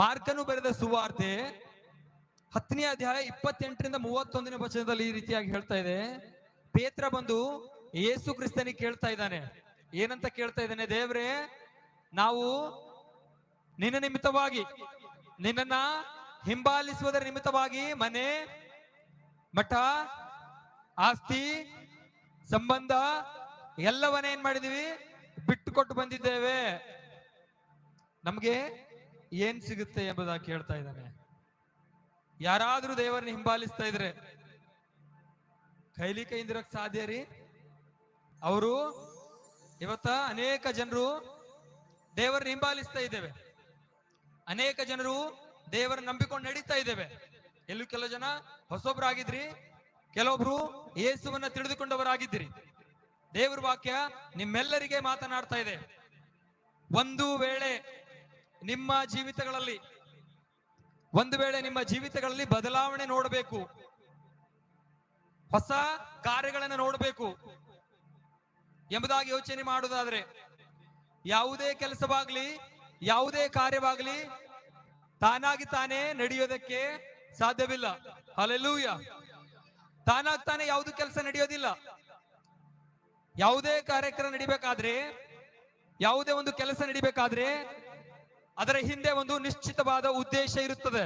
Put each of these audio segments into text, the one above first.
ಮಾರ್ಕನು ಬರೆದ ಸುವಾರ್ತೆ ಹತ್ತನೇ ಅಧ್ಯಾಯ ಇಪ್ಪತ್ತೆಂಟರಿಂದ ಮೂವತ್ತೊಂದನೇ ವಚನದಲ್ಲಿ ಈ ರೀತಿಯಾಗಿ ಹೇಳ್ತಾ ಇದೆ. ಪೇತ್ರ ಬಂದು ಯೇಸು ಕ್ರಿಸ್ತನಿಗೆ ಕೇಳ್ತಾ ಇದ್ದಾನೆ. ಏನಂತ ಕೇಳ್ತಾ ಇದ್ದಾನೆ, ದೇವ್ರೆ, ನಾವು ನಿನ್ನ ನಿಮಿತ್ತವಾಗಿ, ನಿನ್ನನ್ನ ಹಿಂಬಾಲಿಸುವುದರ ನಿಮಿತ್ತವಾಗಿ ಮನೆ, ಮಠ, ಆಸ್ತಿ, ಸಂಬಂಧ ಎಲ್ಲವನ್ನ ಏನ್ ಮಾಡಿದೀವಿ? ಬಿಟ್ಟು ಕೊಟ್ಟು ಬಂದಿದ್ದೇವೆ. ನಮ್ಗೆ ಏನ್ ಸಿಗುತ್ತೆ ಎಂಬುದಾಗಿ ಕೇಳ್ತಾ ಇದ್ದಾನೆ. ಯಾರಾದ್ರೂ ದೇವರನ್ನ ಹಿಂಬಾಲಿಸ್ತಾ ಇದ್ರೆ ಕೈಲಿ ಕೈಯಿಂದಿರಕ್ ಸಾಧ್ಯ ರೀ? ಅವರು ಇವತ್ತ ಅನೇಕ ಜನರು ದೇವರನ್ನ ಹಿಂಬಾಲಿಸ್ತಾ ಇದ್ದೇವೆ. ಅನೇಕ ಜನರು ದೇವರ ನಂಬಿಕೊಂಡು ನಡೀತಾ ಇದ್ದೇವೆ. ಎಲ್ಲೂ ಕೆಲವು ಜನ ಹೊಸೊಬ್ರಾಗಿದ್ರಿ, ಕೆಲವೊಬ್ರು ಯೇಸುವನ್ನ ತಿಳಿದುಕೊಂಡವರಾಗಿದ್ರಿ ದೇವ್ರ ವಾಕ್ಯ ನಿಮ್ಮೆಲ್ಲರಿಗೆ ಮಾತನಾಡ್ತಾ ಇದೆ. ಒಂದು ವೇಳೆ ನಿಮ್ಮ ಜೀವಿತಗಳಲ್ಲಿ, ಒಂದು ವೇಳೆ ನಿಮ್ಮ ಜೀವಿತಗಳಲ್ಲಿ ಬದಲಾವಣೆ ನೋಡಬೇಕು, ಹೊಸ ಕಾರ್ಯಗಳನ್ನು ನೋಡಬೇಕು ಎಂಬುದಾಗಿ ಯೋಚನೆ ಮಾಡುವುದಾದ್ರೆ, ಯಾವುದೇ ಕೆಲಸವಾಗ್ಲಿ, ಯಾವುದೇ ಕಾರ್ಯವಾಗ್ಲಿ ತಾನಾಗಿ ತಾನೇ ನಡೆಯೋದಕ್ಕೆ ಸಾಧ್ಯವಿಲ್ಲ. ಅಲೆಲೂಯ ತಾನಾಗಿ ತಾನೇ ಯಾವುದು ಕೆಲಸ ನಡೆಯೋದಿಲ್ಲ. ಯಾವುದೇ ಕಾರ್ಯಕ್ರಮ ನಡಿಬೇಕಾದ್ರೆ, ಯಾವುದೇ ಒಂದು ಕೆಲಸ ನಡಿಬೇಕಾದ್ರೆ ಅದರ ಹಿಂದೆ ಒಂದು ನಿಶ್ಚಿತವಾದ ಉದ್ದೇಶ ಇರುತ್ತದೆ.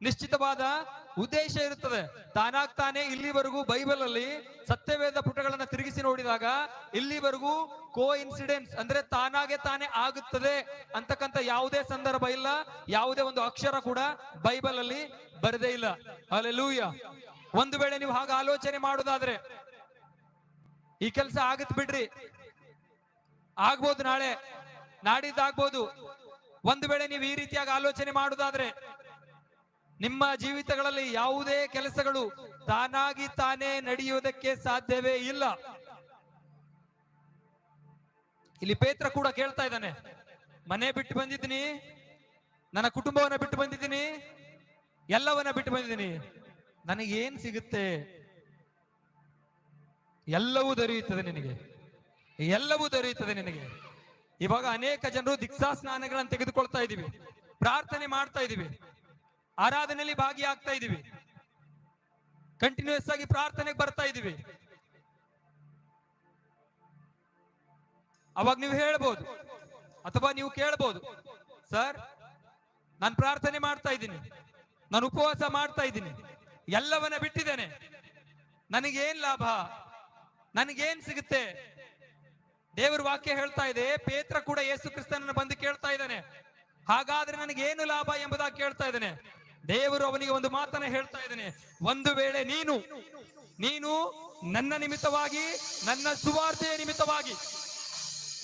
ನಿಶ್ಚಿತವಾದ ಉದ್ದೇಶ ಇರುತ್ತದೆ. ತಾನಾಗ್ ತಾನೇ ಇಲ್ಲಿವರೆಗೂ ಬೈಬಲ್ ಅಲ್ಲಿ ಸತ್ಯವೇದ ಪುಟಗಳನ್ನ ತಿರುಗಿಸಿ ನೋಡಿದಾಗ ಇಲ್ಲಿವರೆಗೂ ಕೋ ಇನ್ಸಿಡೆನ್ಸ್ ಅಂದ್ರೆ ತಾನಾಗೆ ತಾನೇ ಆಗುತ್ತದೆ ಅಂತಕ್ಕಂಥ ಯಾವುದೇ ಸಂದರ್ಭ ಇಲ್ಲ, ಯಾವುದೇ ಒಂದು ಅಕ್ಷರ ಕೂಡ ಬೈಬಲ್ ಅಲ್ಲಿ ಬರದೇ ಇಲ್ಲ. ಅಲ್ಲೆಲ್ಲೂಯ್ಯ ಒಂದು ವೇಳೆ ನೀವು ಹಾಗೆ ಆಲೋಚನೆ ಮಾಡುದಾದ್ರೆ ಈ ಕೆಲಸ ಆಗತ್ ಬಿಡ್ರಿ. ಆಗ್ಬೋದು ನಾಳೆ. ನಾಡಿದ್ದಾಗ್ಬೋದು. ಒಂದು ವೇಳೆ ನೀವು ಈ ರೀತಿಯಾಗಿ ಆಲೋಚನೆ ಮಾಡುದಾದ್ರೆ ನಿಮ್ಮ ಜೀವಿತಗಳಲ್ಲಿ ಯಾವುದೇ ಕೆಲಸಗಳು ತಾನಾಗಿ ತಾನೇ ನಡೆಯುವುದಕ್ಕೆ ಸಾಧ್ಯವೇ ಇಲ್ಲ. ಇಲ್ಲಿ ಪೇತ್ರ ಕೂಡ ಕೇಳ್ತಾ ಇದ್ದಾನೆ. ಮನೆ ಬಿಟ್ಟು ಬಂದಿದ್ದೀನಿ. ನನ್ನ ಕುಟುಂಬವನ್ನ ಬಿಟ್ಟು ಬಂದಿದ್ದೀನಿ. ಎಲ್ಲವನ್ನ ಬಿಟ್ಟು ಬಂದಿದ್ದೀನಿ. ನನಗೇನ್ ಸಿಗುತ್ತೆ? ಎಲ್ಲವೂ ದೊರೆಯುತ್ತದೆ ನಿನಗೆ. ಎಲ್ಲವೂ ದೊರೆಯುತ್ತದೆ ನಿನಗೆ. ಇವಾಗ ಅನೇಕ ಜನರು ದೀಕ್ಷಾ ಸ್ನಾನಗಳನ್ನು ತೆಗೆದುಕೊಳ್ತಾ ಇದೀವಿ ಪ್ರಾರ್ಥನೆ ಮಾಡ್ತಾ ಇದೀವಿ ಆರಾಧನೆಯಲ್ಲಿ ಭಾಗಿಯಾಗ್ತಾ ಇದೀವಿ ಕಂಟಿನ್ಯೂಸ್ ಆಗಿ ಪ್ರಾರ್ಥನೆಗೆ ಬರ್ತಾ ಇದೀವಿ ಅವಾಗ ನೀವು ಹೇಳ್ಬೋದು. ಅಥವಾ ನೀವು ಕೇಳ್ಬೋದು. ಸರ್, ನಾನು ಪ್ರಾರ್ಥನೆ ಮಾಡ್ತಾ ಇದ್ದೀನಿ. ನಾನು ಉಪವಾಸ ಮಾಡ್ತಾ ಇದ್ದೀನಿ. ಎಲ್ಲವನ್ನ ಬಿಟ್ಟಿದ್ದೇನೆ. ನನಗೇನ್ ಲಾಭ? ನನಗೇನ್ ಸಿಗುತ್ತೆ? ದೇವರ ವಾಕ್ಯ ಹೇಳ್ತಾ ಇದೆ, ಪೇತ್ರ ಕೂಡ ಯೇಸು ಕ್ರಿಸ್ತನನ್ನು ಬಂದು ಕೇಳ್ತಾ ಇದ್ದಾನೆ. ಹಾಗಾದ್ರೆ ನನಗೇನು ಲಾಭ ಎಂಬುದಾಗಿ ಕೇಳ್ತಾ ಇದ್ದಾನೆ. ದೇವರು ಅವನಿಗೆ ಒಂದು ಮಾತನ್ನ ಹೇಳ್ತಾ ಇದ್ದಾನೆ, ಒಂದು ವೇಳೆ ನೀನು ನೀನು ನನ್ನ ನಿಮಿತ್ತವಾಗಿ, ನನ್ನ ಸುವಾರ್ತೆಯ ನಿಮಿತ್ತವಾಗಿ,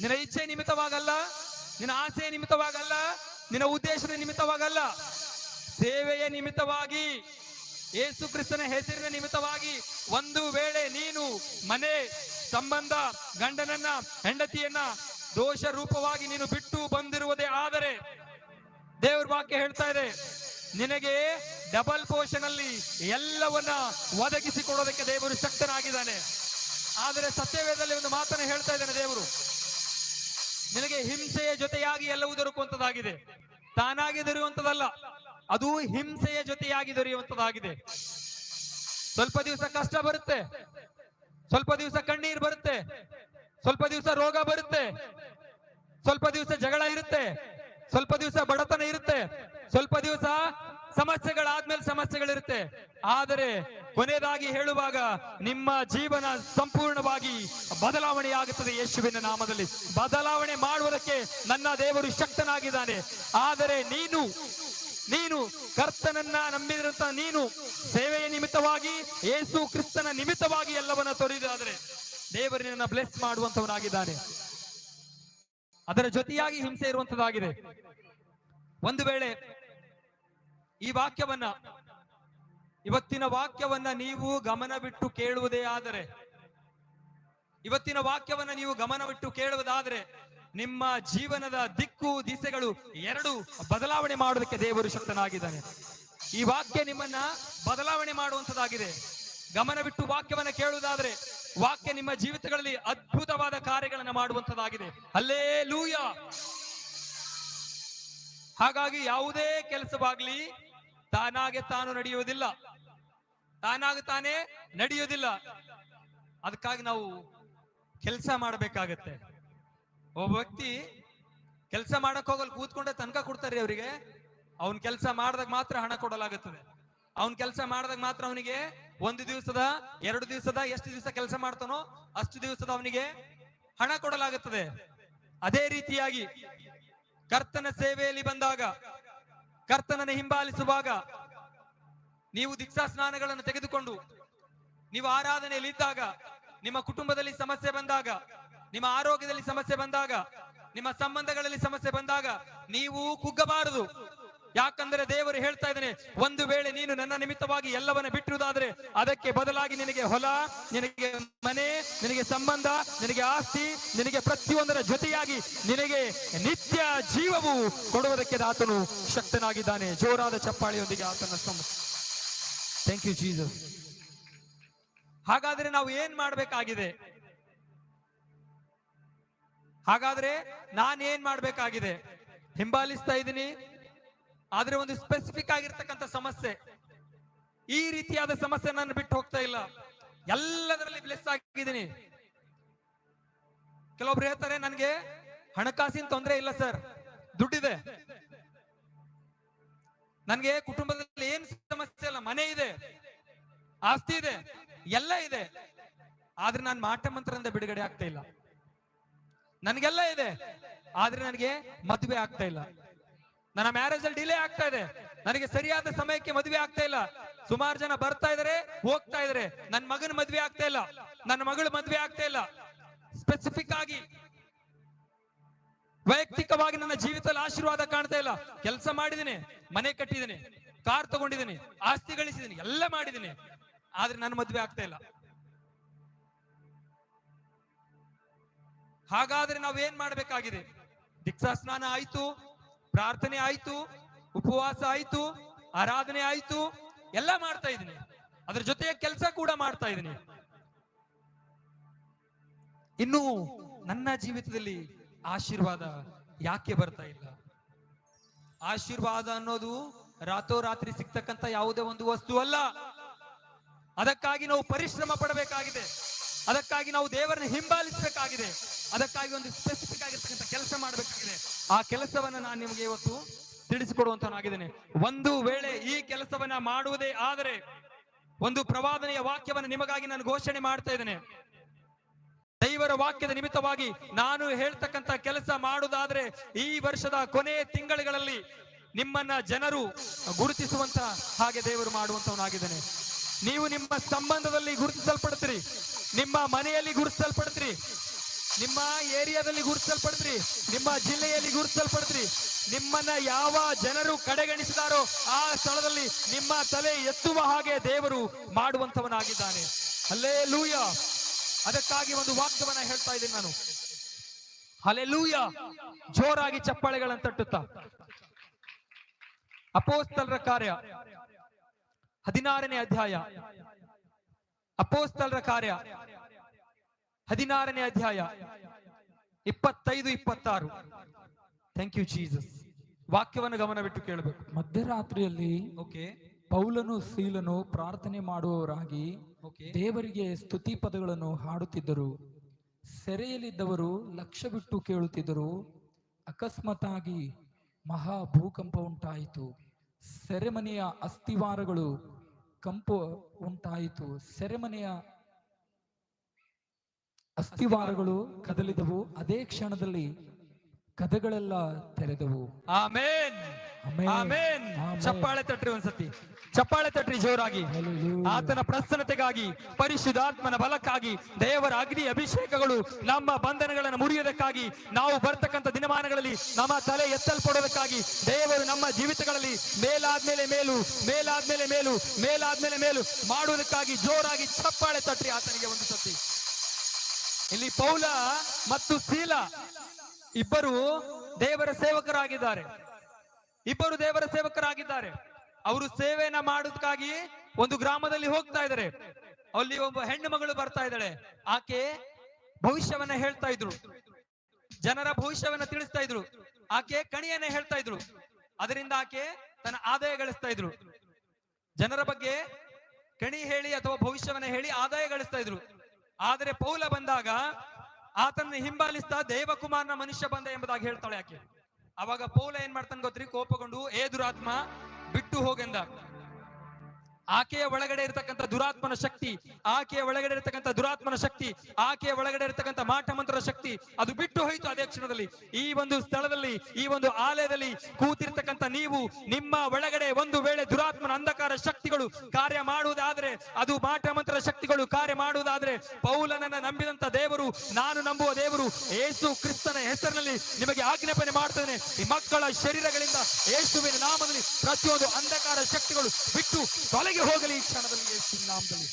ನಿನ್ನ ಇಚ್ಛೆ ನಿಮಿತ್ತವಾಗಲ್ಲ, ನಿನ್ನ ಆಸೆಯ ನಿಮಿತ್ತವಾಗಲ್ಲ, ನಿನ್ನ ಉದ್ದೇಶದ ನಿಮಿತ್ತವಾಗಲ್ಲ, ಸೇವೆಯ ನಿಮಿತ್ತವಾಗಿ ಯೇಸು ಕ್ರಿಸ್ತನ ಹೆಸರಿನ ನಿಮಿತ್ತವಾಗಿ ಒಂದು ವೇಳೆ ನೀನು ಮನೆ ಸಂಬಂಧ, ಗಂಡನನ್ನ, ಹೆಂಡತಿಯನ್ನ ದೋಷ ರೂಪವಾಗಿ ನೀನು ಬಿಟ್ಟು ಬಂದಿರುವುದೇ ಆದರೆ ದೇವ್ರ ವಾಕ್ಯ ಹೇಳ್ತಾ ಇದೆ, ನಿನಗೆ ಡಬಲ್ ಪೋರ್ಷನ್ ಅಲ್ಲಿ ಎಲ್ಲವನ್ನ ಒದಗಿಸಿ ಕೊಡೋದಕ್ಕೆ ದೇವರು ಶಕ್ತನಾಗಿದ್ದಾನೆ. ಆದರೆ ಸತ್ಯವೇದದಲ್ಲಿ ಒಂದು ಮಾತನ್ನು ಹೇಳ್ತಾ ಇದ್ದಾನೆ ದೇವರು, ನಿನಗೆ ಹಿಂಸೆಯ ಜೊತೆಯಾಗಿ ಎಲ್ಲವೂ ದೊರಕುವಂತದ್ದಾಗಿದೆ ತಾನಾಗಿ ದೊರೆಯುವಂತದಲ್ಲ. ಅದು ಹಿಂಸೆಯ ಜೊತೆಯಾಗಿ ದೊರೆಯುವಂತದಾಗಿದೆ ಸ್ವಲ್ಪ ದಿವಸ ಕಷ್ಟ ಬರುತ್ತೆ. ಸ್ವಲ್ಪ ದಿವಸ ಕಣ್ಣೀರು ಬರುತ್ತೆ. ಸ್ವಲ್ಪ ದಿವಸ ರೋಗ ಬರುತ್ತೆ. ಸ್ವಲ್ಪ ದಿವಸ ಜಗಳ ಇರುತ್ತೆ. ಸ್ವಲ್ಪ ದಿವಸ ಬಡತನ ಇರುತ್ತೆ. ಸ್ವಲ್ಪ ದಿವಸ ಸಮಸ್ಯೆಗಳಾದ್ಮೇಲೆ ಸಮಸ್ಯೆಗಳಿರುತ್ತೆ. ಆದರೆ ಕೊನೆಯದಾಗಿ ಹೇಳುವಾಗ ನಿಮ್ಮ ಜೀವನ ಸಂಪೂರ್ಣವಾಗಿ ಬದಲಾವಣೆ ಆಗುತ್ತದೆ ಯೇಸುವಿನ ನಾಮದಲ್ಲಿ. ಬದಲಾವಣೆ ಮಾಡುವುದಕ್ಕೆ ನನ್ನ ದೇವರು ಶಕ್ತನಾಗಿದ್ದಾನೆ. ಆದರೆ ನೀನು ನೀನು ಕರ್ತನನ್ನ ನಂಬಿದಂತ ನೀನು ಸೇವೆಯ ನಿಮಿತ್ತವಾಗಿ ಏಸು ಕ್ರಿಸ್ತನ ನಿಮಿತ್ತವಾಗಿ ಎಲ್ಲವನ್ನ ತೊರೆದಾದರೆ ದೇವರು ನಿನ್ನ ಬ್ಲೆಸ್ ಮಾಡುವಂತವನಾಗಿದ್ದಾನೆ. ಅದರ ಜೊತೆಯಾಗಿ ಹಿಂಸೆ ಇರುವಂತದಾಗಿದೆ ಒಂದು ವೇಳೆ ಈ ವಾಕ್ಯವನ್ನ, ಇವತ್ತಿನ ವಾಕ್ಯವನ್ನ ನೀವು ಗಮನ ಬಿಟ್ಟು ಕೇಳುವುದೇ ಆದರೆ, ಇವತ್ತಿನ ವಾಕ್ಯವನ್ನ ನೀವು ಗಮನವಿಟ್ಟು ಕೇಳುವುದಾದ್ರೆ ನಿಮ್ಮ ಜೀವನದ ದಿಕ್ಕು, ದಿಸೆಗಳು ಎರಡು ಬದಲಾವಣೆ ಮಾಡೋದಕ್ಕೆ ದೇವರು ಶಕ್ತನಾಗಿದ್ದಾನೆ. ಈ ವಾಕ್ಯ ನಿಮ್ಮನ್ನ ಬದಲಾವಣೆ ಮಾಡುವಂತದಾಗಿದೆ ಗಮನವಿಟ್ಟು ವಾಕ್ಯವನ್ನ ಕೇಳುವುದಾದ್ರೆ, ವಾಕ್ಯ ನಿಮ್ಮ ಜೀವಿತಗಳಲ್ಲಿ ಅದ್ಭುತವಾದ ಕಾರ್ಯಗಳನ್ನು ಮಾಡುವಂತದಾಗಿದೆ ಅಲ್ಲೇ ಲೂಯ ಹಾಗಾಗಿ ಯಾವುದೇ ಕೆಲಸವಾಗ್ಲಿ ತಾನಾಗೆ ತಾನು ನಡೆಯುವುದಿಲ್ಲ. ತಾನಾಗ ತಾನೇ ನಡೆಯುವುದಿಲ್ಲ. ಅದಕ್ಕಾಗಿ ನಾವು ಕೆಲಸ ಮಾಡಬೇಕಾಗತ್ತೆ. ಒಬ್ಬ ವ್ಯಕ್ತಿ ಕೆಲಸ ಮಾಡಕ್ ಹೋಗಲ್ ಕೂತ್ಕೊಂಡೆ ತನಕ ಕೊಡ್ತಾರೆ ಅವರಿಗೆ. ಅವನ್ ಕೆಲಸ ಮಾಡಿದಾಗ ಮಾತ್ರ ಹಣ ಕೊಡಲಾಗುತ್ತದೆ. ಅವನ್ ಕೆಲಸ ಮಾಡಿದಾಗ ಮಾತ್ರ ಅವನಿಗೆ ಒಂದು ದಿವಸದ, ಎರಡು ದಿವಸದ, ಎಷ್ಟು ದಿವಸ ಕೆಲಸ ಮಾಡ್ತಾನೋ ಅಷ್ಟು ದಿವಸದ ಅವನಿಗೆ ಹಣ ಕೊಡಲಾಗುತ್ತದೆ. ಅದೇ ರೀತಿಯಾಗಿ ಕರ್ತನ ಸೇವೆಯಲ್ಲಿ ಬಂದಾಗ, ಕರ್ತನನ್ನು ಹಿಂಬಾಲಿಸುವಾಗ ನೀವು ದೀಕ್ಷಾ ಸ್ನಾನಗಳನ್ನು ತೆಗೆದುಕೊಂಡು, ನೀವು ಆರಾಧನೆಯಲ್ಲಿದ್ದಾಗ, ನಿಮ್ಮ ಕುಟುಂಬದಲ್ಲಿ ಸಮಸ್ಯೆ ಬಂದಾಗ ನಿಮ್ಮ ಆರೋಗ್ಯದಲ್ಲಿ ಸಮಸ್ಯೆ ಬಂದಾಗ, ನಿಮ್ಮ ಸಂಬಂಧಗಳಲ್ಲಿ ಸಮಸ್ಯೆ ಬಂದಾಗ ನೀವು ಕುಗ್ಗಬಾರದು. ಯಾಕಂದ್ರೆ ದೇವರು ಹೇಳ್ತಾ ಇದ್ದಾನೆ, ಒಂದು ವೇಳೆ ನೀನು ನನ್ನ ನಿಮಿತ್ತವಾಗಿ ಎಲ್ಲವನ್ನ ಬಿಟ್ಟಿರುವುದಾದ್ರೆ ಅದಕ್ಕೆ ಬದಲಾಗಿ ನಿನಗೆ ಹೊಲ, ನಿನಗೆ ಮನೆ, ನಿನಗೆ ಸಂಬಂಧ, ನಿನಗೆ ಆಸ್ತಿ, ನಿನಗೆ ಪ್ರತಿಯೊಂದರ ಜೊತೆಯಾಗಿ ನಿನಗೆ ನಿತ್ಯ ಜೀವವು ಕೊಡುವುದಕ್ಕೆ ಆತನು ಶಕ್ತನಾಗಿದ್ದಾನೆ. ಜೋರಾದ ಚಪ್ಪಾಳಿಯೊಂದಿಗೆ ಆತನ ಥ್ಯಾಂಕ್ ಯು ಜೀಸಸ್ ಹಾಗಾದ್ರೆ ನಾವು ಏನ್ ಮಾಡ್ಬೇಕಾಗಿದೆ? ಹಾಗಾದ್ರೆ ನಾನ್ ಏನ್ ಮಾಡ್ಬೇಕಾಗಿದೆ? ಹಿಂಬಾಲಿಸ್ತಾ ಇದ್ದೀನಿ. ಆದ್ರೆ ಒಂದು ಸ್ಪೆಸಿಫಿಕ್ ಆಗಿರ್ತಕ್ಕಂಥ ಸಮಸ್ಯೆ. ಈ ರೀತಿಯಾದ ಸಮಸ್ಯೆ ನಾನು ಬಿಟ್ಟು ಹೋಗ್ತಾ ಇಲ್ಲ. ಎಲ್ಲದರಲ್ಲಿ ಬ್ಲೆಸ್ ಆಗಿದ್ದೀನಿ. ಕೆಲವೊಬ್ರು ಹೇಳ್ತಾರೆ, ನನ್ಗೆ ಹಣಕಾಸಿನ ತೊಂದರೆ ಇಲ್ಲ ಸರ್. ದುಡ್ಡಿದೆ. ನನ್ಗೆ ಕುಟುಂಬದಲ್ಲಿ ಏನ್ ಸಮಸ್ಯೆ ಇಲ್ಲ. ಮನೆ ಇದೆ. ಆಸ್ತಿ ಇದೆ. ಎಲ್ಲ ಇದೆ. ಆದ್ರೆ ನಾನು ಮಾಟ ಮಂತ್ರದಿಂದ ಬಿಡುಗಡೆ ಆಗ್ತಾ ಇಲ್ಲ. ನನಗೆಲ್ಲ ಇದೆ, ಆದ್ರೆ ನನಗೆ ಮದುವೆ ಆಗ್ತಾ ಇಲ್ಲ. ನನ್ನ ಮ್ಯಾರೇಜ್ ಅಲ್ಲಿ ಡಿಲೇ ಆಗ್ತಾ ಇದೆ. ನನಗೆ ಸರಿಯಾದ ಸಮಯಕ್ಕೆ ಮದುವೆ ಆಗ್ತಾ ಇಲ್ಲ. ಸುಮಾರು ಜನ ಬರ್ತಾ ಇದಾರೆ, ಹೋಗ್ತಾ ಇದಾರೆ. ನನ್ನ ಮಗನ ಮದುವೆ ಆಗ್ತಾ ಇಲ್ಲ. ನನ್ನ ಮಗಳು ಮದುವೆ ಆಗ್ತಾ ಇಲ್ಲ. ಸ್ಪೆಸಿಫಿಕ್ ಆಗಿ, ವೈಯಕ್ತಿಕವಾಗಿ ನನ್ನ ಜೀವಿತದಲ್ಲಿ ಆಶೀರ್ವಾದ ಕಾಣ್ತಾ ಇಲ್ಲ. ಕೆಲಸ ಮಾಡಿದ್ದೀನಿ ಮನೆ ಕಟ್ಟಿದ್ದೀನಿ ಕಾರ್ ತಗೊಂಡಿದ್ದೀನಿ ಆಸ್ತಿ ಗಳಿಸಿದ್ದೀನಿ ಎಲ್ಲ ಮಾಡಿದ್ದೀನಿ ಆದ್ರೆ ನನ್ನ ಮದುವೆ ಆಗ್ತಾ ಇಲ್ಲ. ಹಾಗಾದ್ರೆ ನಾವು ಏನ್ ಮಾಡ್ಬೇಕಾಗಿದೆ? ದೀಕ್ಷಾ ಸ್ನಾನ ಆಯ್ತು, ಪ್ರಾರ್ಥನೆ ಆಯ್ತು, ಉಪವಾಸ ಆಯ್ತು, ಆರಾಧನೆ ಆಯ್ತು, ಎಲ್ಲ ಮಾಡ್ತಾ ಇದ್ದೀನಿ. ಅದ್ರ ಜೊತೆಗೆ ಕೆಲಸ ಕೂಡ ಮಾಡ್ತಾ ಇದ್ದೀನಿ. ಇನ್ನು ನನ್ನ ಜೀವಿತದಲ್ಲಿ ಆಶೀರ್ವಾದ ಯಾಕೆ ಬರ್ತಾ ಇಲ್ಲ? ಆಶೀರ್ವಾದ ಅನ್ನೋದು ರಾತ್ರೋರಾತ್ರಿ ಸಿಗ್ತಕ್ಕಂತ ಯಾವುದೇ ಒಂದು ವಸ್ತು ಅಲ್ಲ. ಅದಕ್ಕಾಗಿ ನಾವು ಪರಿಶ್ರಮ ಪಡಬೇಕಾಗಿದೆ. ಅದಕ್ಕಾಗಿ ನಾವು ದೇವರನ್ನ ಹಿಂಬಾಲಿಸಬೇಕಾಗಿದೆ. ಅದಕ್ಕಾಗಿ ಒಂದು ಸ್ಪೆಸಿಫಿಕ್ ಆಗಿರ್ತಕ್ಕಂಥ ಕೆಲಸ ಮಾಡಬೇಕಾಗಿದೆ. ಆ ಕೆಲಸವನ್ನ ನಾನು ನಿಮಗೆ ಇವತ್ತು ತಿಳಿಸಿಕೊಡುವಂತನಾಗಿದ್ದೇನೆ ಒಂದು ವೇಳೆ ಈ ಕೆಲಸವನ್ನ ಮಾಡುವುದೇ ಆದರೆ, ಒಂದು ಪ್ರವಾದನೆಯ ವಾಕ್ಯವನ್ನು ನಿಮಗಾಗಿ ನಾನು ಘೋಷಣೆ ಮಾಡ್ತಾ ಇದ್ದೇನೆ. ದೈವರ ವಾಕ್ಯದ ನಿಮಿತ್ತವಾಗಿ ನಾನು ಹೇಳ್ತಕ್ಕಂಥ ಕೆಲಸ ಮಾಡುವುದಾದ್ರೆ, ಈ ವರ್ಷದ ಕೊನೆಯ ತಿಂಗಳುಗಳಲ್ಲಿ ನಿಮ್ಮನ್ನ ಜನರು ಗುರುತಿಸುವಂತ ಹಾಗೆ ದೇವರು ಮಾಡುವಂತವನಾಗಿದ್ದೇನೆ. ನೀವು ನಿಮ್ಮ ಸಂಬಂಧದಲ್ಲಿ ಗುರುತಿಸಲ್ಪಡ್ತೀರಿ ನಿಮ್ಮ ಮನೆಯಲ್ಲಿ ಗುರುತಿಸಲ್ಪಡ್ತೀರಿ. ನಿಮ್ಮ ಏರಿಯಾದಲ್ಲಿ ಗುರುತಿಸಲ್ಪಡ್ತೀರಿ. ನಿಮ್ಮ ಜಿಲ್ಲೆಯಲ್ಲಿ ಗುರುತಿಸಲ್ಪಡ್ತೀರಿ. ನಿಮ್ಮನ್ನ ಯಾವ ಜನರು ಕಡೆಗಣಿಸಿದಾರೋ ಆ ಸ್ಥಳದಲ್ಲಿ ನಿಮ್ಮ ತಲೆ ಎತ್ತುವ ಹಾಗೆ ದೇವರು ಮಾಡುವಂತವನಾಗಿದ್ದಾನೆ ಅಲ್ಲೇ ಲೂಯ ಅದಕ್ಕಾಗಿ ಒಂದು ವಾಕ್ಯವನ್ನ ಹೇಳ್ತಾ ಇದ್ದೀನಿ ನಾನು. ಹಲೆಲೂಯ ಜೋರಾಗಿ ಚಪ್ಪಾಳೆಗಳನ್ನು ತಟ್ಟುತ್ತಾ. ಅಪೋಸ್ತಲರ ಕಾರ್ಯ. ಹದಿನಾರನೇ ಅಧ್ಯಾಯ. ಅಪೋಸ್ತಲರ ಕಾರ್ಯ. ಹದಿನಾರನೇ ಅಧ್ಯಾಯ ಇಪ್ಪತ್ತೈದು ಇಪ್ಪತ್ತಾರು. ಥ್ಯಾಂಕ್ ಯು ಜೀಸಸ್ ವಾಕ್ಯವನ್ನು ಗಮನವಿಟ್ಟು ಕೇಳಬೇಕು. ಮಧ್ಯರಾತ್ರಿಯಲ್ಲಿ ಓಕೆ ಪೌಲನು ಸೀಲನು ಪ್ರಾರ್ಥನೆ ಮಾಡುವವರಾಗಿ ದೇವರಿಗೆ ಸ್ತುತಿ ಪದಗಳನ್ನು ಹಾಡುತ್ತಿದ್ದರು. ಸೆರೆಯಲ್ಲಿದ್ದವರು ಲಕ್ಷ ಬಿಟ್ಟು ಕೇಳುತ್ತಿದ್ದರು. ಅಕಸ್ಮಾತ್ತಾಗಿ ಮಹಾ ಭೂಕಂಪ ಉಂಟಾಯಿತು. ಸೆರೆಮನೆಯ ಅಸ್ಥಿವಾರಗಳು ಕಂಪು ಉಂಟಾಯಿತು. ಸೆರೆಮನೆಯ ಅಸ್ಥಿವಾರಗಳು ಕದಲಿದವು. ಅದೇ ಕ್ಷಣದಲ್ಲಿ ಕದಗಳೆಲ್ಲ ತೆರೆದವು. ಆಮೇನ್. ಆಮೆನ್. ಚಪ್ಪಾಳೆ ತಟ್ರಿ ಒಂದ್ಸತಿ. ಚಪ್ಪಾಳೆ ತಟ್ರಿ ಜೋರಾಗಿ. ಆತನ ಪ್ರಸನ್ನತೆಗಾಗಿ ಪರಿಶುದ್ಧಾತ್ಮನ ಬಲಕ್ಕಾಗಿ ದೇವರ ಅಗ್ನಿ ಅಭಿಷೇಕಗಳು ನಮ್ಮ ಬಂಧನಗಳನ್ನು ಮುರಿಯೋದಕ್ಕಾಗಿ ನಾವು ಬರ್ತಕ್ಕಂಥ ದಿನಮಾನಗಳಲ್ಲಿ ನಮ್ಮ ತಲೆ ಎತ್ತಲ್ಪಡೋದಕ್ಕಾಗಿ ದೇವರು ನಮ್ಮ ಜೀವಿತಗಳಲ್ಲಿ ಮೇಲಾದ್ಮೇಲೆ ಮೇಲು ಮೇಲಾದ್ಮೇಲೆ ಮೇಲು ಮೇಲಾದ್ಮೇಲೆ ಮೇಲು ಮಾಡುವುದಕ್ಕಾಗಿ ಜೋರಾಗಿ ಚಪ್ಪಾಳೆ ತಟ್ರಿ ಆತನಿಗೆ ಒಂದು ಸತಿ. ಇಲ್ಲಿ ಪೌಲ ಮತ್ತು ಶೀಲ ಇಬ್ಬರು ದೇವರ ಸೇವಕರಾಗಿದ್ದಾರೆ. ಇಬ್ಬರು ದೇವರ ಸೇವಕರಾಗಿದ್ದಾರೆ. ಅವರು ಸೇವೆಯನ್ನ ಮಾಡೋದಕ್ಕಾಗಿ ಒಂದು ಗ್ರಾಮದಲ್ಲಿ ಹೋಗ್ತಾ ಇದ್ದಾರೆ. ಅಲ್ಲಿ ಒಬ್ಬ ಹೆಣ್ಣು ಮಗಳು ಬರ್ತಾ ಇದ್ದಾಳೆ. ಆಕೆ ಭವಿಷ್ಯವನ್ನ ಹೇಳ್ತಾ ಇದ್ರು. ಜನರ ಭವಿಷ್ಯವನ್ನ ತಿಳಿಸ್ತಾ ಇದ್ರು. ಆಕೆ ಕಣಿಯನ್ನ ಹೇಳ್ತಾ ಇದ್ರು. ಅದರಿಂದ ಆಕೆ ತನ್ನ ಆದಾಯ ಗಳಿಸ್ತಾ ಇದ್ರು. ಜನರ ಬಗ್ಗೆ ಕಣಿ ಹೇಳಿ ಅಥವಾ ಭವಿಷ್ಯವನ್ನ ಹೇಳಿ ಆದಾಯ ಗಳಿಸ್ತಾ ಇದ್ರು. ಆದರೆ ಪೌಲ ಬಂದಾಗ ಆತನ ಹಿಂಬಾಲಿಸ್ತಾ ದೇವಕುಮಾರನ ಮನುಷ್ಯ ಬಂದ ಎಂಬುದಾಗಿ ಹೇಳ್ತಾಳೆ ಆಕೆ. ಅವಾಗ ಪೌಲ ಏನ್ ಮಾಡ್ತಾನೆ ಗೊತ್ತ್ರಿ? ಕೋಪಗೊಂಡು ಏ ದುರಾತ್ಮ ಬಿಟ್ಟು ಹೋಗೆಂದ ಆಕೆಯ ಒಳಗಡೆ ಇರತಕ್ಕಂಥ ದುರಾತ್ಮನ ಶಕ್ತಿ, ಆಕೆಯ ಒಳಗಡೆ ಇರತಕ್ಕಂಥ ದುರಾತ್ಮನ ಶಕ್ತಿ, ಆಕೆಯ ಒಳಗಡೆ ಇರತಕ್ಕಂಥ ಮಾಟ ಮಂತ್ರ ಶಕ್ತಿ, ಅದು ಬಿಟ್ಟು ಹೋಯಿತು ಅದೇ ಕ್ಷಣದಲ್ಲಿ. ಈ ಒಂದು ಸ್ಥಳದಲ್ಲಿ, ಈ ಒಂದು ಆಲಯದಲ್ಲಿ ಕೂತಿರ್ತಕ್ಕಂಥ ನೀವು, ನಿಮ್ಮ ಒಳಗಡೆ ಒಂದು ವೇಳೆ ದುರಾತ್ಮನ ಅಂಧಕಾರ ಶಕ್ತಿಗಳು ಕಾರ್ಯ ಮಾಡುವುದಾದ್ರೆ, ಅದು ಮಾಟ ಮಂತ್ರ ಶಕ್ತಿಗಳು ಕಾರ್ಯ ಮಾಡುವುದಾದ್ರೆ, ಪೌಲನನ್ನ ನಂಬಿದಂತ ದೇವರು, ನಾನು ನಂಬುವ ದೇವರು ಏಸು ಕ್ರಿಸ್ತನ ಹೆಸರಿನಲ್ಲಿ ನಿಮಗೆ ಆಜ್ಞಾಪನೆ ಮಾಡ್ತೇನೆ. ಈ ಮಕ್ಕಳ ಶರೀರಗಳಿಂದ ಯೇಸುವಿನ ನಾಮದಲ್ಲಿ ಪ್ರತಿಯೊಂದು ಅಂಧಕಾರ ಶಕ್ತಿಗಳು ಬಿಟ್ಟು ತೊಲಗಿ ಹೋಗಲಿ ಈ ಕ್ಷಣದಲ್ಲಿ ನಾಮದಲ್ಲಿ.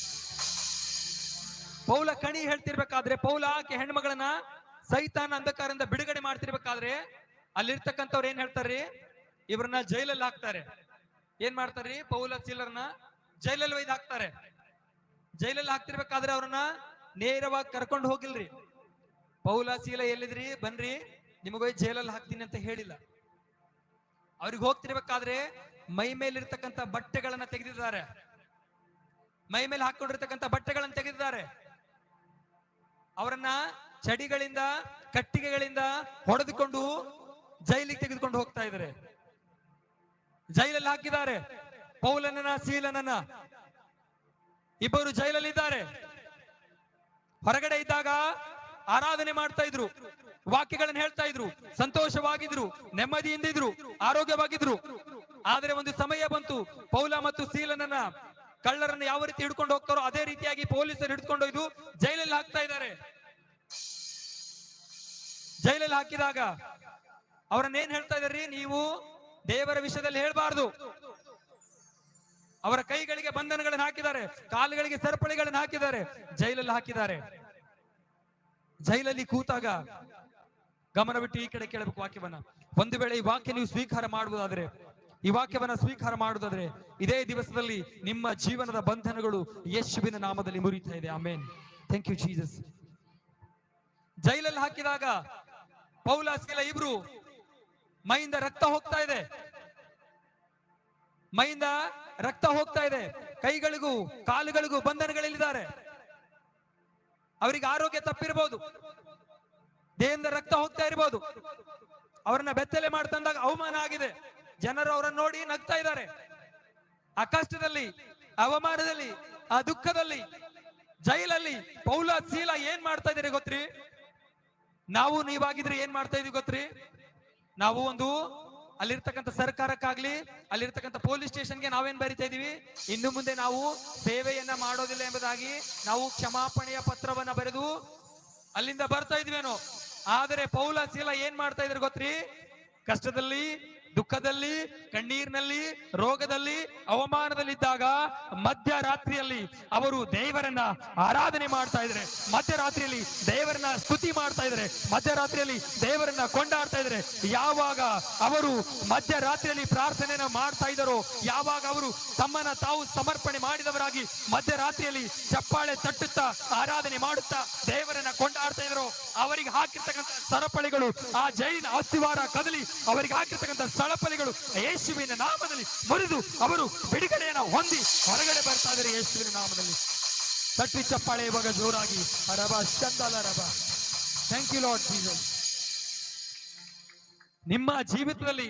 ಪೌಲ ಕಣಿ ಹೇಳ್ತಿರ್ಬೇಕಾದ್ರೆ ಪೌಲ ಆಕೆ ಹೆಣ್ಮಗಳನ್ನ ಸೈತಾನ ಅಂಧಕಾರದಿಂದ ಬಿಡುಗಡೆ ಮಾಡ್ತಿರ್ಬೇಕಾದ್ರೆ ಅಲ್ಲಿರ್ತಕ್ಕಂಥವ್ರು ಏನ್ ಹೇಳ್ತಾರ್ರಿ? ಇವ್ರನ್ನ ಜೈಲಲ್ಲಿ ಹಾಕ್ತಾರೆ. ಏನ್ ಮಾಡ್ತಾರ್ರಿ? ಪೌಲ ಸೀಲರ್ನ ಜೈಲಲ್ಲಿ ಒಯ್ದು ಹಾಕ್ತಾರೆ. ಜೈಲಲ್ಲಿ ಹಾಕ್ತಿರ್ಬೇಕಾದ್ರೆ ಅವ್ರನ್ನ ನೇರವಾಗಿ ಕರ್ಕೊಂಡು ಹೋಗಿಲ್ರಿ. ಪೌಲ ಸೀಲ ಎಲ್ಲಿದ್ರಿ? ಬನ್ರಿ, ನಿಮಗೊಯ್ ಜೈಲಲ್ಲಿ ಹಾಕ್ತೀನಿ ಅಂತ ಹೇಳಿಲ್ಲ. ಅವ್ರಿಗೆ ಹೋಗ್ತಿರ್ಬೇಕಾದ್ರೆ ಮೈ ಮೇಲಿರ್ತಕ್ಕಂಥ ಬಟ್ಟೆಗಳನ್ನ ತೆಗೆದಿದ್ದಾರೆ. ಮೈ ಮೇಲೆ ಹಾಕೊಂಡಿರ್ತಕ್ಕಂಥ ಬಟ್ಟೆಗಳನ್ನ ತೆಗೆದಿದ್ದಾರೆ. ಅವರನ್ನ ಚಡಿಗಳಿಂದ, ಕಟ್ಟಿಗೆಗಳಿಂದ ಹೊಡೆದುಕೊಂಡು ಜೈಲಿಗೆ ತೆಗೆದುಕೊಂಡು ಹೋಗ್ತಾ ಇದ್ದಾರೆ. ಜೈಲಲ್ಲಿ ಹಾಕಿದ್ದಾರೆ. ಪೌಲನನ್ನ, ಸೀಲನನ್ನ. ಇಬ್ಬರು ಜೈಲಲ್ಲಿ ಇದ್ದಾರೆ ಹೊರಗಡೆ ಇದ್ದಾಗ ಆರಾಧನೆ ಮಾಡ್ತಾ ಇದ್ರು. ವಾಕ್ಯಗಳನ್ನು ಹೇಳ್ತಾ ಇದ್ರು. ಸಂತೋಷವಾಗಿದ್ರು. ನೆಮ್ಮದಿಯಿಂದ ಇದ್ರು ಆರೋಗ್ಯವಾಗಿದ್ರು. ಆದರೆ ಒಂದು ಸಮಯ ಬಂತು. ಪೌಲ ಮತ್ತು ಸೀಲನನ್ನ ಕಳ್ಳರನ್ನ ಯಾವ ರೀತಿ ಹಿಡ್ಕೊಂಡು ಹೋಗ್ತಾರೋ ಅದೇ ರೀತಿಯಾಗಿ ಪೊಲೀಸರು ಹಿಡ್ಕೊಂಡು ಹೋಯ್ದು ಜೈಲಲ್ಲಿ ಹಾಕ್ತಾ ಇದ್ದಾರೆ. ಜೈಲಲ್ಲಿ ಹಾಕಿದಾಗ ಅವರನ್ನ ಏನ್ ಹೇಳ್ತಾ ಇದಾರೆ ನೀವು ದೇವರ ವಿಷಯದಲ್ಲಿ ಹೇಳ್ಬಾರ್ದು. ಅವರ ಕೈಗಳಿಗೆ ಬಂಧನಗಳನ್ನು ಹಾಕಿದ್ದಾರೆ. ಕಾಲುಗಳಿಗೆ ಸರಪಳಿಗಳನ್ನು ಹಾಕಿದ್ದಾರೆ. ಜೈಲಲ್ಲಿ ಹಾಕಿದ್ದಾರೆ. ಜೈಲಲ್ಲಿ ಕೂತಾಗ ಗಮನವಿಟ್ಟು ಈ ಕಡೆ ಕೇಳಬೇಕು, ವಾಕ್ಯವನ್ನ. ಒಂದು ವೇಳೆ ಈ ವಾಕ್ಯ ನೀವು ಸ್ವೀಕಾರ ಮಾಡುವುದಾದ್ರೆ ಈ ವಾಕ್ಯವನ್ನು ಸ್ವೀಕಾರ ಮಾಡುವುದಾದ್ರೆ ಇದೇ ದಿವಸದಲ್ಲಿ ನಿಮ್ಮ ಜೀವನದ ಬಂಧನಗಳು ಯೇಸುವಿನ ನಾಮದಲ್ಲಿ ಮುರಿತಾ ಇದೆ. ಆಮೇನ್. ಥ್ಯಾಂಕ್ ಯು ಜೀಸಸ್ ಜೈಲಲ್ಲಿ ಹಾಕಿದಾಗ ಪೌಲ ಸೀಲ ಇಬ್ರು ಮೈಯಿಂದ ರಕ್ತ ಹೋಗ್ತಾ ಇದೆ. ಮೈಯಿಂದ ರಕ್ತ ಹೋಗ್ತಾ ಇದೆ. ಕೈಗಳಿಗೂ ಕಾಲುಗಳಿಗೂ ಬಂಧನಗಳಲ್ಲಿದ್ದಾರೆ. ಅವರಿಗೆ ಆರೋಗ್ಯ ತಪ್ಪಿರಬಹುದು ದೇಹದಿಂದ ರಕ್ತ ಹೋಗ್ತಾ ಇರಬಹುದು ಅವರನ್ನ ಬೆತ್ತಲೆ ಮಾಡ್ತಂದಾಗ ಅವಮಾನ ಆಗಿದೆ. ಜನರು ಅವರನ್ನು ನೋಡಿ ನಗ್ತಾ ಇದ್ದಾರೆ. ಆ ಕಷ್ಟದಲ್ಲಿ ಅವಮಾನದಲ್ಲಿ ಆ ದುಃಖದಲ್ಲಿ, ಜೈಲಲ್ಲಿ, ಪೌಲ ಶೀಲ ಏನ್ ಮಾಡ್ತಾ ಇದ್ದೀರಿ ಗೊತ್ತ್ರಿ? ನಾವು ನೀವಾಗಿದ್ರೆ ಏನ್ ಮಾಡ್ತಾ ಇದೀವಿ ಗೊತ್ತ್ರಿ? ನಾವು ಒಂದು ಅಲ್ಲಿರ್ತಕ್ಕಂಥ ಸರ್ಕಾರಕ್ಕಾಗ್ಲಿ, ಅಲ್ಲಿರ್ತಕ್ಕಂಥ ಪೊಲೀಸ್ ಸ್ಟೇಷನ್ಗೆ ನಾವೇನ್ ಬರಿತಾ ಇದೀವಿ ಇನ್ನು ಮುಂದೆ ನಾವು ಸೇವೆಯನ್ನ ಮಾಡೋದಿಲ್ಲ ಎಂಬುದಾಗಿ ನಾವು ಕ್ಷಮಾಪಣೆಯ ಪತ್ರವನ್ನ ಬರೆದು ಅಲ್ಲಿಂದ ಬರ್ತಾ ಇದ್ವೇನೋ ಆದರೆ ಪೌಲ ಶೀಲ ಏನ್ ಮಾಡ್ತಾ ಇದ್ರು ಗೊತ್ತ್ರಿ? ಕಷ್ಟದಲ್ಲಿ ದುಃಖದಲ್ಲಿ, ಕಣ್ಣೀರಿನಲ್ಲಿ, ರೋಗದಲ್ಲಿ, ಅವಮಾನದಲ್ಲಿದ್ದಾಗ ಮಧ್ಯರಾತ್ರಿಯಲ್ಲಿ ಅವರು ದೇವರನ್ನ ಆರಾಧನೆ ಮಾಡ್ತಾ ಇದ್ದಾರೆ ಮಧ್ಯರಾತ್ರಿಯಲ್ಲಿ ದೇವರನ್ನ ಸ್ತುತಿ ಮಾಡ್ತಾ ಇದ್ರೆ, ಮಧ್ಯರಾತ್ರಿಯಲ್ಲಿ ದೇವರನ್ನ ಕೊಂಡಾಡ್ತಾ ಇದ್ರೆ, ಯಾವಾಗ ಅವರು ಮಧ್ಯರಾತ್ರಿಯಲ್ಲಿ ಪ್ರಾರ್ಥನೆಯನ್ನ ಮಾಡ್ತಾ ಇದ್ದಾರೋ, ಯಾವಾಗ ಅವರು ತಮ್ಮನ್ನ ತಾವು ಸಮರ್ಪಣೆ ಮಾಡಿದವರಾಗಿ ಮಧ್ಯರಾತ್ರಿಯಲ್ಲಿ ಚಪ್ಪಾಳೆ ತಟ್ಟುತ್ತಾ ಆರಾಧನೆ ಮಾಡುತ್ತಾ ದೇವರನ್ನ ಕೊಂಡಾಡ್ತಾ ಇದ್ರು ಅವರಿಗೆ ಹಾಕಿರ್ತಕ್ಕಂಥ ಸರಪಳಿಗಳು, ಆ ಜೈನ ಅಸ್ತಿವಾರ ಕದಲಿ, ಅವರಿಗೆ ಹಾಕಿರ್ತಕ್ಕಂಥ ಸರಪಳಿಗಳು ಯೇಸುವಿನ ನಾಮದಲ್ಲಿ ಮುರಿದು ಅವರು ಬಿಡುಗಡೆಯನ್ನು ಹೊಂದಿ ಹೊರಗಡೆ ಬರ್ತಾ ಇದ್ದಾರೆ ಯೇಸುವಿನ ನಾಮದಲ್ಲಿ. ತಟ್ಟಿ ಚಪ್ಪಾಳೆ ಇವಾಗ ಜೋರಾಗಿ. ರಬ ಚಂದಲ ರಬ ಥ್ಯಾಂಕ್ ಯು ಲಾರ್ಡ್ ಜೀಸಸ್ ನಿಮ್ಮ ಜೀವಿತದಲ್ಲಿ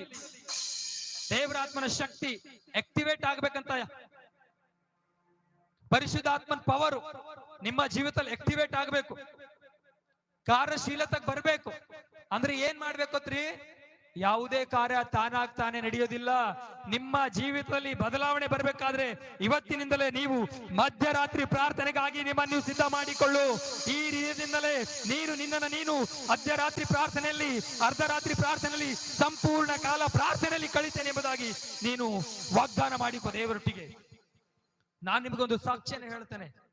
ದೇವರಾತ್ಮನ ಶಕ್ತಿ ಆಕ್ಟಿವೇಟ್ ಆಗ್ಬೇಕಂತ ಪರಿಶುದ್ಧಾತ್ಮನ ಪವರ್ ನಿಮ್ಮ ಜೀವಿತದಲ್ಲಿ ಆಕ್ಟಿವೇಟ್ ಆಗ್ಬೇಕು. ಕಾರ್ಯಶೀಲತೆಗೆ ಬರಬೇಕು. ಅಂದ್ರೆ ಏನ್ ಮಾಡ್ಬೇಕತ್ರಿ ಯಾವುದೇ ಕಾರ್ಯ ತಾನಾಗ್ ತಾನೇ ನಡೆಯೋದಿಲ್ಲ. ನಿಮ್ಮ ಜೀವಿತದಲ್ಲಿ ಬದಲಾವಣೆ ಬರಬೇಕಾದ್ರೆ ಇವತ್ತಿನಿಂದಲೇ ನೀವು ಮಧ್ಯರಾತ್ರಿ ಪ್ರಾರ್ಥನೆಗಾಗಿ ನಿಮ್ಮನ್ನು ಸಿದ್ಧ ಮಾಡಿಕೊಳ್ಳು. ಈ ರೀತಿಯಿಂದಲೇ ನೀನು ನಿನ್ನನ್ನು ನೀನು ಮಧ್ಯರಾತ್ರಿ ಪ್ರಾರ್ಥನೆಯಲ್ಲಿ, ಅರ್ಧರಾತ್ರಿ ಪ್ರಾರ್ಥನೆಯಲ್ಲಿ, ಸಂಪೂರ್ಣ ಕಾಲ ಪ್ರಾರ್ಥನೆಯಲ್ಲಿ ಕಳಿತೇನೆ ಎಂಬುದಾಗಿ ನೀನು ವಾಗ್ದಾನ ಮಾಡಿಕೊ ದೇವರೊಟ್ಟಿಗೆ. ನಾನು ನಿಮಗೊಂದು ಸಾಕ್ಷ್ಯನ ಹೇಳ್ತೇನೆ.